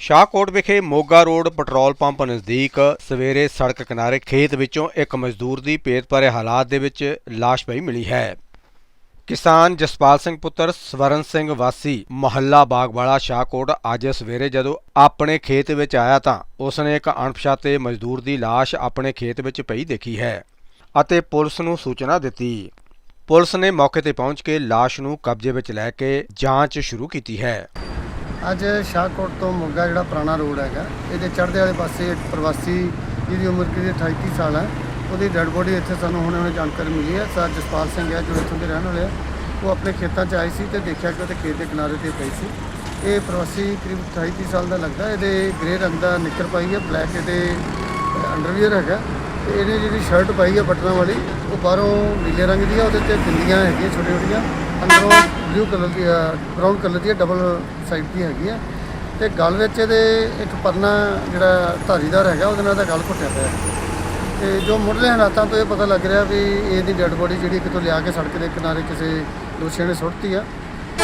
ਸ਼ਾਹਕੋਟ ਵਿਖੇ Moga road petrol pump ਨਜ਼ਦੀਕ ਸਵੇਰੇ ਸੜਕ ਕਿਨਾਰੇ ਖੇਤ ਵਿੱਚੋਂ ਇੱਕ ਮਜ਼ਦੂਰ ਦੀ ਭੇਤ ਭਰੇ ਹਾਲਾਤ ਦੇ ਵਿੱਚ ਲਾਸ਼ ਪਈ ਮਿਲੀ ਹੈ। ਕਿਸਾਨ ਜਸਪਾਲ ਸਿੰਘ ਪੁੱਤਰ ਸਵਰਨ ਸਿੰਘ ਵਾਸੀ ਮਹੱਲਾ ਬਾਗਵਾਲਾ ਸ਼ਾਹਕੋਟ ਅੱਜ ਸਵੇਰੇ ਜਦੋਂ ਆਪਣੇ ਖੇਤ ਵਿੱਚ ਆਇਆ ਤਾਂ ਉਸਨੇ ਇੱਕ ਅਣਪਛਾਤੇ ਮਜ਼ਦੂਰ ਦੀ ਲਾਸ਼ ਆਪਣੇ ਖੇਤ ਵਿੱਚ ਪਈ ਦੇਖੀ ਹੈ ਅਤੇ ਪੁਲਿਸ ਨੂੰ ਸੂਚਨਾ ਦਿੱਤੀ। ਪੁਲਿਸ ਨੇ ਮੌਕੇ ਤੇ ਪਹੁੰਚ ਕੇ ਲਾਸ਼ ਨੂੰ ਕਬਜ਼ੇ ਵਿੱਚ ਲੈ ਕੇ ਜਾਂਚ ਸ਼ੁਰੂ ਕੀਤੀ ਹੈ। ਅੱਜ ਸ਼ਾਹਕੋਟ ਤੋਂ ਮੋਗਾ ਜਿਹੜਾ ਪੁਰਾਣਾ ਰੋਡ ਹੈਗਾ, ਇਹਦੇ ਚੜ੍ਹਦੇ ਵਾਲੇ ਪਾਸੇ ਇੱਕ ਪ੍ਰਵਾਸੀ ਜਿਹਦੀ ਉਮਰ ਕਿਤੇ 28 30 ਸਾਲ ਹੈ, ਉਹਦੀ ਡੈੱਡ ਬੋਡੀ ਇੱਥੇ ਸਾਨੂੰ ਹੁਣੇ ਹੁਣੇ ਜਾਣਕਾਰੀ ਮਿਲੀ ਹੈ। ਸਰ ਜਸਪਾਲ ਸਿੰਘ ਹੈ, ਜੋ ਇੱਥੋਂ ਦੇ ਰਹਿਣ ਵਾਲੇ ਆ ਉਹ ਆਪਣੇ ਖੇਤਾਂ 'ਚ ਆਏ ਸੀ ਤੇ ਦੇਖਿਆ ਕਿ ਉਹਦੇ ਖੇਤ ਦੇ ਕਿਨਾਰੇ ਤੇ ਪਈ ਸੀ। ਇਹ ਪ੍ਰਵਾਸੀ ਕਰੀਬ 28 30 ਸਾਲ ਦਾ ਲੱਗਦਾ ਇਹਦੇ ਗ੍ਰੇ ਰੰਗ ਦਾ ਨਿੱਕਰ ਪਾਈ ਹੈ, ਬਲੈਕ ਇਹਦੇ ਅੰਡਰਵੀਅਰ ਹੈਗਾ। ਤੇ ਇਹਨੇ ਜਿਹੜੀ ਸ਼ਰਟ ਪਾਈ ਹੈ ਬਟਨਾਂ ਵਾਲੀ, ਉਹ ਬਾਹਰੋਂ ਨੀਲੇ ਰੰਗ ਦੀ ਆ, ਉਹਦੇ ਤੇ ਬਿੰਦੀਆਂ ਹੈਗੀਆਂ ਛੋਟੀਆਂ ਛੋਟੀਆਂ ਅੰਦਰੋਂ ਬਲੂ ਕਲਰ ਦੀ ਬ੍ਰਾਊਨ ਕਲਰ ਦੀ ਡਬਲ ਸਾਈਡ ਦੀ ਹੈਗੀ ਆ ਤੇ ਗਲ ਵਿੱਚ ਇਹਦੇ ਇੱਕ ਪਰਨਾ ਜਿਹੜਾ ਧਾਰੀਦਾਰ ਹੈਗਾ, ਉਹਦੇ ਨਾਲ ਦਾ ਗਲ ਘੁੱਟਿਆ ਪਿਆ। ਹੈ। ਤੇ ਜੋ ਮੁੱਢਲੇ ਹਾਲਾਤਾਂ ਤੋਂ ਇਹ ਪਤਾ ਲੱਗ ਰਿਹਾ ਵੀ ਇਹਦੀ ਡੈੱਡ ਬੋਡੀ ਜਿਹੜੀ ਕਿਤੋਂ ਲਿਆ ਕੇ ਸੜਕ ਦੇ ਕਿਨਾਰੇ ਕਿਸੇ ਦੋਸ਼ੀਆਂ ਨੇ ਸੁੱਟਤੀ ਆ।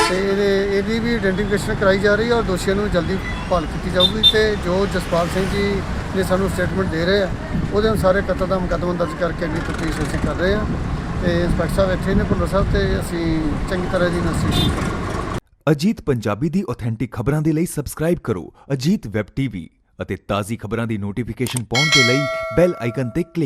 ਤੇ ਇਹਦੇ, ਇਹਦੀ ਵੀ ਆਇਡੈਂਟੀਫਿਕੇਸ਼ਨ ਕਰਾਈ ਜਾ ਰਹੀ ਹੈ ਔਰ ਦੋਸ਼ੀਆਂ ਨੂੰ ਜਲਦੀ ਭਾਲ ਕੀਤੀ ਜਾਊਗੀ। ਤੇ ਜੋ ਜਸਪਾਲ ਸਿੰਘ ਜੀ ਨੇ ਸਾਨੂੰ ਸਟੇਟਮੈਂਟ ਦੇ ਰਹੇ ਆ, ਉਹਦੇ ਅਨੁਸਾਰ ਕਤਲ ਦਾ ਮੁਕੱਦਮਾ ਦਰਜ ਕਰਕੇ ਅਗਲੀ ਤਫਤੀਸ਼ ਅਸੀਂ ਕਰ ਰਹੇ ਆ। ਤੇ ਇੰਸਪੈਕਟਰ ਸਾਹਿਬ ਇੱਥੇ ਨੇ ਭੁੱਲਰ ਸਾਹਿਬ ਤੇ ਅਸੀਂ ਚੰਗੀ ਤਰ੍ਹਾਂ ਦੀ ਇਨਵੈਸਟੀਗੇਸ਼ਨ ਕਰ ਅਜੀਤ ਪੰਜਾਬੀ ਦੀ ਆਥੈਂਟਿਕ ਖਬਰਾਂ ਦੇ ਲਈ ਸਬਸਕ੍ਰਾਈਬ ਕਰੋ ਅਜੀਤ ਵੈਬ ਟੀਵੀ ਅਤੇ ਤਾਜ਼ੀ ਖਬਰਾਂ ਦੀ ਨੋਟੀਫਿਕੇਸ਼ਨ ਪਾਉਣ ਦੇ ਲਈ ਬੈਲ ਆਈਕਨ ਤੇ ਕਲਿੱਕ